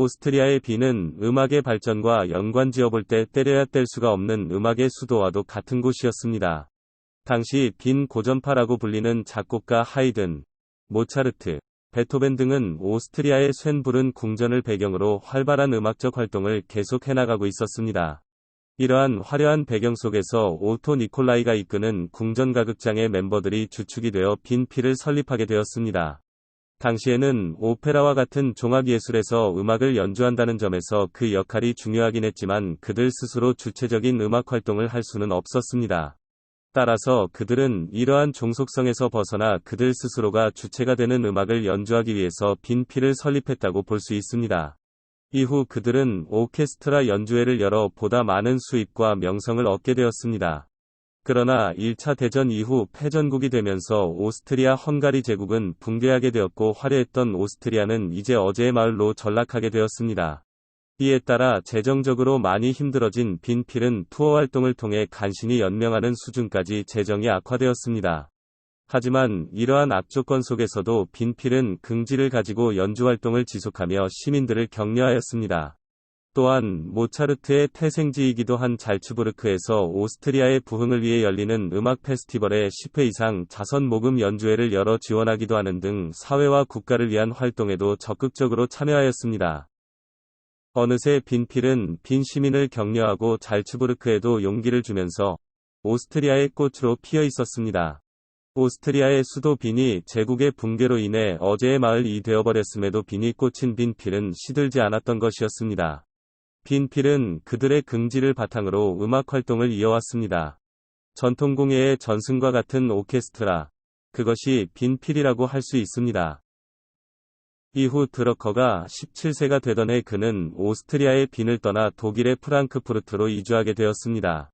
오스트리아의 빈은 음악의 발전과 연관 지어 볼 때 때려야 뗄 수가 없는 음악의 수도와도 같은 곳이었습니다. 당시 빈 고전파라고 불리는 작곡가 하이든, 모차르트, 베토벤 등은 오스트리아의 쇤부른 궁전을 배경으로 활발한 음악적 활동을 계속 해나가고 있었습니다. 이러한 화려한 배경 속에서 오토 니콜라이가 이끄는 궁전 가극장의 멤버들이 주축이 되어 빈 피를 설립하게 되었습니다. 당시에는 오페라와 같은 종합예술에서 음악을 연주한다는 점에서 그 역할이 중요하긴 했지만 그들 스스로 주체적인 음악 활동을 할 수는 없었습니다. 따라서 그들은 이러한 종속성에서 벗어나 그들 스스로가 주체가 되는 음악을 연주하기 위해서 빈 피를 설립했다고 볼 수 있습니다. 이후 그들은 오케스트라 연주회를 열어 보다 많은 수입과 명성을 얻게 되었습니다. 그러나 1차 대전 이후 패전국이 되면서 오스트리아 헝가리 제국은 붕괴하게 되었고 화려했던 오스트리아는 이제 어제의 마을로 전락하게 되었습니다. 이에 따라 재정적으로 많이 힘들어진 빈필은 투어 활동을 통해 간신히 연명하는 수준까지 재정이 악화되었습니다. 하지만 이러한 악조건 속에서도 빈필은 긍지를 가지고 연주 활동을 지속하며 시민들을 격려하였습니다. 또한 모차르트의 태생지이기도 한 잘츠부르크에서 오스트리아의 부흥을 위해 열리는 음악 페스티벌에 10회 이상 자선 모금 연주회를 열어 지원하기도 하는 등 사회와 국가를 위한 활동에도 적극적으로 참여하였습니다. 어느새 빈필은 빈 시민을 격려하고 잘츠부르크에도 용기를 주면서 오스트리아의 꽃으로 피어 있었습니다. 오스트리아의 수도 빈이 제국의 붕괴로 인해 어제의 마을이 되어버렸음에도 빈이 꽂힌 빈필은 시들지 않았던 것이었습니다. 빈필은 그들의 긍지를 바탕으로 음악 활동을 이어왔습니다. 전통공예의 전승과 같은 오케스트라. 그것이 빈필이라고 할 수 있습니다. 이후 드러커가 17세가 되던 해 그는 오스트리아의 빈을 떠나 독일의 프랑크푸르트로 이주하게 되었습니다.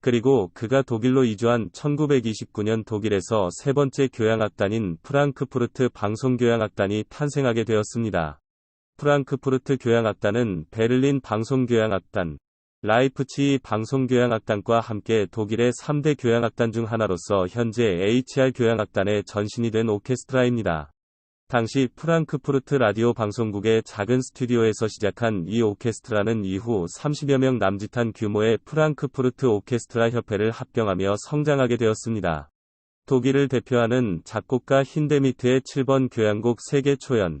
그리고 그가 독일로 이주한 1929년 독일에서 세 번째 교향악단인 프랑크푸르트 방송교향악단이 탄생하게 되었습니다. 프랑크푸르트 교향악단은 베를린 방송교향악단, 라이프치히 방송교향악단과 함께 독일의 3대 교향악단 중 하나로서 현재 HR 교향악단의 전신이 된 오케스트라입니다. 당시 프랑크푸르트 라디오 방송국의 작은 스튜디오에서 시작한 이 오케스트라는 이후 30여 명 남짓한 규모의 프랑크푸르트 오케스트라 협회를 합병하며 성장하게 되었습니다. 독일을 대표하는 작곡가 힌데미트의 7번 교향곡 세계 초연,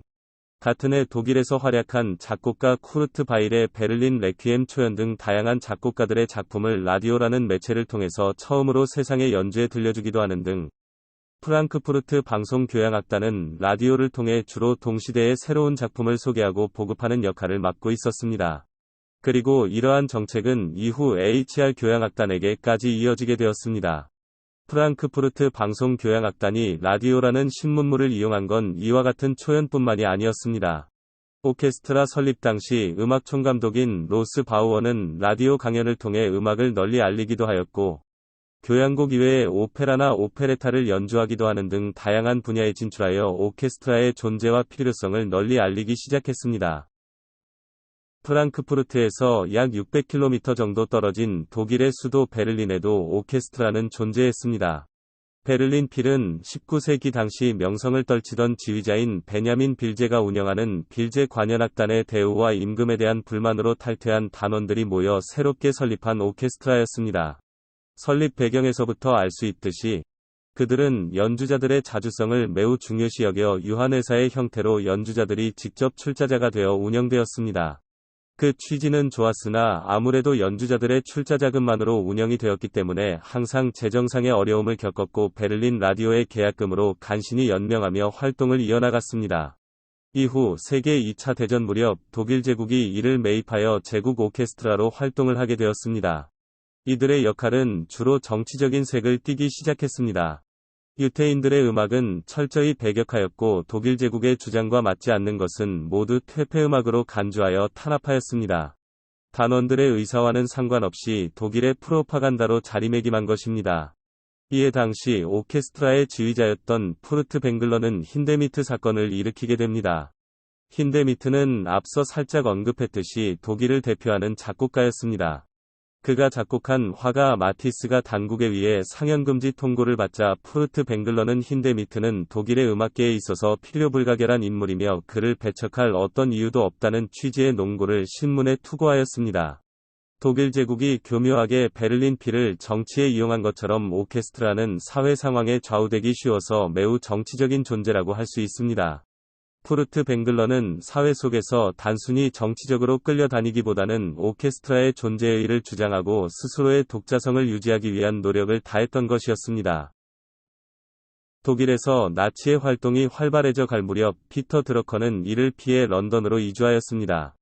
같은 해 독일에서 활약한 작곡가 쿠르트 바일의 베를린 레퀴엠 초연 등 다양한 작곡가들의 작품을 라디오라는 매체를 통해서 처음으로 세상에 연주해 들려주기도 하는 등 프랑크푸르트 방송 교향악단은 라디오를 통해 주로 동시대의 새로운 작품을 소개하고 보급하는 역할을 맡고 있었습니다. 그리고 이러한 정책은 이후 HR 교향악단에게까지 이어지게 되었습니다. 프랑크푸르트 방송 교향악단이 라디오라는 신문물을 이용한 건 이와 같은 초연뿐만이 아니었습니다. 오케스트라 설립 당시 음악 총감독인 로스 바우어는 라디오 강연을 통해 음악을 널리 알리기도 하였고, 교향곡 이외에 오페라나 오페레타를 연주하기도 하는 등 다양한 분야에 진출하여 오케스트라의 존재와 필요성을 널리 알리기 시작했습니다. 프랑크푸르트에서 약 600km 정도 떨어진 독일의 수도 베를린에도 오케스트라는 존재했습니다. 베를린 필은 19세기 당시 명성을 떨치던 지휘자인 베냐민 빌제가 운영하는 빌제 관현악단의 대우와 임금에 대한 불만으로 탈퇴한 단원들이 모여 새롭게 설립한 오케스트라였습니다. 설립 배경에서부터 알 수 있듯이 그들은 연주자들의 자주성을 매우 중요시 여겨 유한회사의 형태로 연주자들이 직접 출자자가 되어 운영되었습니다. 그 취지는 좋았으나 아무래도 연주자들의 출자 자금만으로 운영이 되었기 때문에 항상 재정상의 어려움을 겪었고 베를린 라디오의 계약금으로 간신히 연명하며 활동을 이어나갔습니다. 이후 세계 2차 대전 무렵 독일 제국이 이를 매입하여 제국 오케스트라로 활동을 하게 되었습니다. 이들의 역할은 주로 정치적인 색을 띠기 시작했습니다. 유태인들의 음악은 철저히 배격하였고 독일 제국의 주장과 맞지 않는 것은 모두 퇴폐 음악으로 간주하여 탄압하였습니다. 단원들의 의사와는 상관없이 독일의 프로파간다로 자리매김한 것입니다. 이에 당시 오케스트라의 지휘자였던 푸르트 뱅글러는 힌데미트 사건을 일으키게 됩니다. 힌데미트는 앞서 살짝 언급했듯이 독일을 대표하는 작곡가였습니다. 그가 작곡한 화가 마티스가 당국에 의해 상연금지 통고를 받자 푸르트 뱅글러는 힌데미트는 독일의 음악계에 있어서 필요불가결한 인물이며 그를 배척할 어떤 이유도 없다는 취지의 농고를 신문에 투고하였습니다. 독일 제국이 교묘하게 베를린 피를 정치에 이용한 것처럼 오케스트라는 사회 상황에 좌우되기 쉬워서 매우 정치적인 존재라고 할 수 있습니다. 푸르트 뱅글러는 사회 속에서 단순히 정치적으로 끌려다니기보다는 오케스트라의 존재의 의의를 주장하고 스스로의 독자성을 유지하기 위한 노력을 다했던 것이었습니다. 독일에서 나치의 활동이 활발해져 갈 무렵 피터 드러커는 이를 피해 런던으로 이주하였습니다.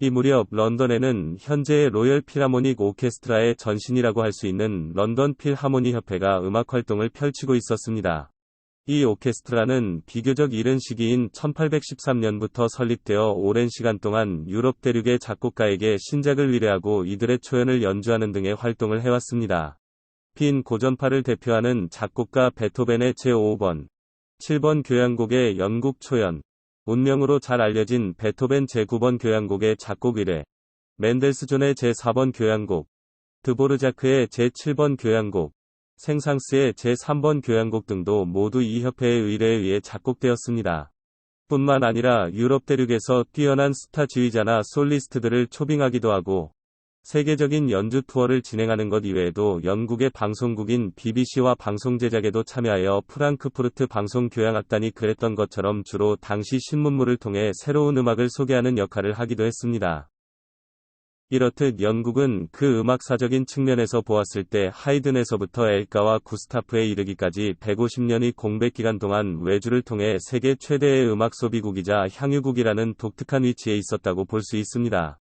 이 무렵 런던에는 현재의 로열 필하모닉 오케스트라의 전신이라고 할 수 있는 런던 필하모니 협회가 음악 활동을 펼치고 있었습니다. 이 오케스트라는 비교적 이른 시기인 1813년부터 설립되어 오랜 시간 동안 유럽 대륙의 작곡가에게 신작을 위례하고 이들의 초연을 연주하는 등의 활동을 해왔습니다. 빈 고전파를 대표하는 작곡가 베토벤의 제5번, 7번 교향곡의 영국 초연, 운명으로 잘 알려진 베토벤 제9번 교향곡의 작곡 의뢰, 멘델스존의 제4번 교향곡, 드보르자크의 제7번 교향곡, 생상스의 제3번 교향곡 등도 모두 이 협회의 의뢰에 의해 작곡되었습니다. 뿐만 아니라 유럽 대륙에서 뛰어난 스타 지휘자나 솔리스트들을 초빙하기도 하고 세계적인 연주 투어를 진행하는 것 이외에도 영국의 방송국인 BBC와 방송 제작에도 참여하여 프랑크푸르트 방송 교향악단이 그랬던 것처럼 주로 당시 신문물을 통해 새로운 음악을 소개하는 역할을 하기도 했습니다. 이렇듯 영국은 그 음악사적인 측면에서 보았을 때 하이든에서부터 엘가와 구스타프에 이르기까지 150년의 공백기간 동안 외주를 통해 세계 최대의 음악 소비국이자 향유국이라는 독특한 위치에 있었다고 볼 수 있습니다.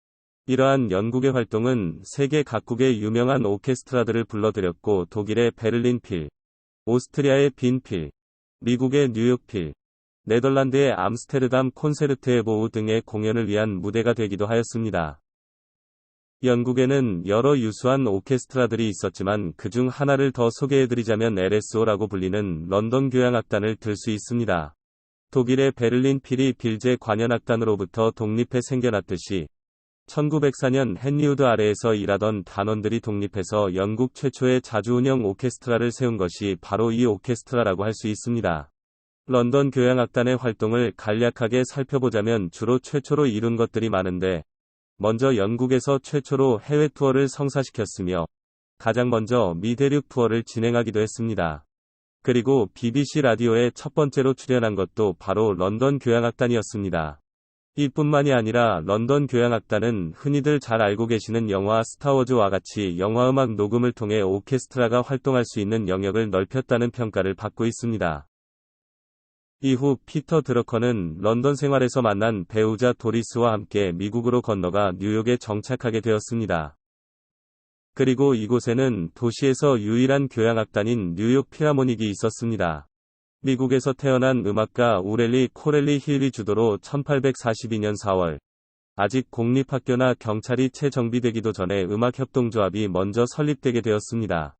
이러한 영국의 활동은 세계 각국의 유명한 오케스트라들을 불러들였고 독일의 베를린 필, 오스트리아의 빈 필, 미국의 뉴욕 필, 네덜란드의 암스테르담 콘세르트에보우 등의 공연을 위한 무대가 되기도 하였습니다. 영국에는 여러 유수한 오케스트라들이 있었지만 그중 하나를 더 소개해드리자면 LSO라고 불리는 런던 교향악단을 들 수 있습니다. 독일의 베를린 피리 빌제 관현악단으로부터 독립해 생겨났듯이 1904년 헨리우드 아래에서 일하던 단원들이 독립해서 영국 최초의 자주운영 오케스트라를 세운 것이 바로 이 오케스트라라고 할 수 있습니다. 런던 교향악단의 활동을 간략하게 살펴보자면 주로 최초로 이룬 것들이 많은데 먼저 영국에서 최초로 해외 투어를 성사시켰으며 가장 먼저 미 대륙 투어를 진행하기도 했습니다. 그리고 BBC 라디오에 첫 번째로 출연한 것도 바로 런던 교향악단이었습니다. 이뿐만이 아니라 런던 교향악단은 흔히들 잘 알고 계시는 영화 스타워즈와 같이 영화음악 녹음을 통해 오케스트라가 활동할 수 있는 영역을 넓혔다는 평가를 받고 있습니다. 이후 피터 드러커는 런던 생활에서 만난 배우자 도리스와 함께 미국으로 건너가 뉴욕에 정착하게 되었습니다. 그리고 이곳에는 도시에서 유일한 교향악단인 뉴욕 필하모닉이 있었습니다. 미국에서 태어난 음악가 우렐리 코렐리 힐리 주도로 1842년 4월 아직 공립학교나 경찰이 채 정비되기도 전에 음악협동조합이 먼저 설립되게 되었습니다.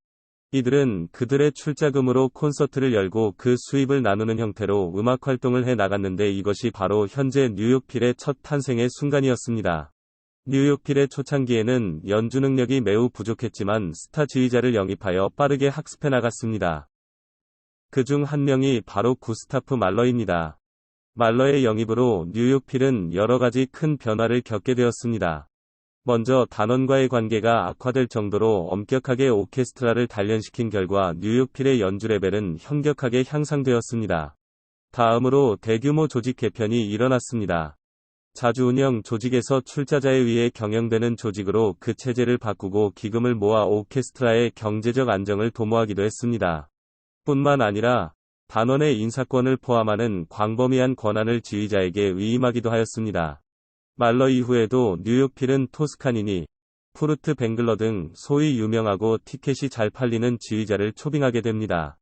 이들은 그들의 출자금으로 콘서트를 열고 그 수입을 나누는 형태로 음악 활동을 해 나갔는데 이것이 바로 현재 뉴욕필의 첫 탄생의 순간이었습니다. 뉴욕필의 초창기에는 연주 능력이 매우 부족했지만 스타 지휘자를 영입하여 빠르게 학습해 나갔습니다. 그 중 한 명이 바로 구스타프 말러입니다. 말러의 영입으로 뉴욕필은 여러 가지 큰 변화를 겪게 되었습니다. 먼저 단원과의 관계가 악화될 정도로 엄격하게 오케스트라를 단련시킨 결과 뉴욕필의 연주 레벨은 현격하게 향상되었습니다. 다음으로 대규모 조직 개편이 일어났습니다. 자주 운영 조직에서 출자자에 의해 경영되는 조직으로 그 체제를 바꾸고 기금을 모아 오케스트라의 경제적 안정을 도모하기도 했습니다. 뿐만 아니라 단원의 인사권을 포함하는 광범위한 권한을 지휘자에게 위임하기도 하였습니다. 말러 이후에도 뉴욕필은 토스카니니, 푸르트 뱅글러 등 소위 유명하고 티켓이 잘 팔리는 지휘자를 초빙하게 됩니다.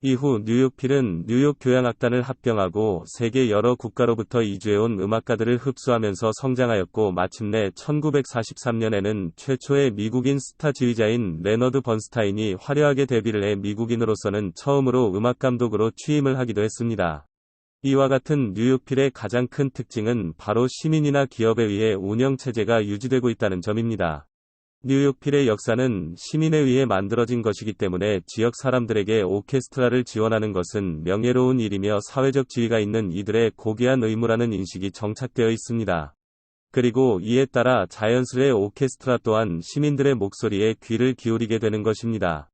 이후 뉴욕필은 뉴욕 교향악단을 합병하고 세계 여러 국가로부터 이주해온 음악가들을 흡수하면서 성장하였고 마침내 1943년에는 최초의 미국인 스타 지휘자인 레너드 번스타인이 화려하게 데뷔를 해 미국인으로서는 처음으로 음악감독으로 취임을 하기도 했습니다. 이와 같은 뉴욕필의 가장 큰 특징은 바로 시민이나 기업에 의해 운영 체제가 유지되고 있다는 점입니다. 뉴욕필의 역사는 시민에 의해 만들어진 것이기 때문에 지역 사람들에게 오케스트라를 지원하는 것은 명예로운 일이며 사회적 지위가 있는 이들의 고귀한 의무라는 인식이 정착되어 있습니다. 그리고 이에 따라 자연스레 오케스트라 또한 시민들의 목소리에 귀를 기울이게 되는 것입니다.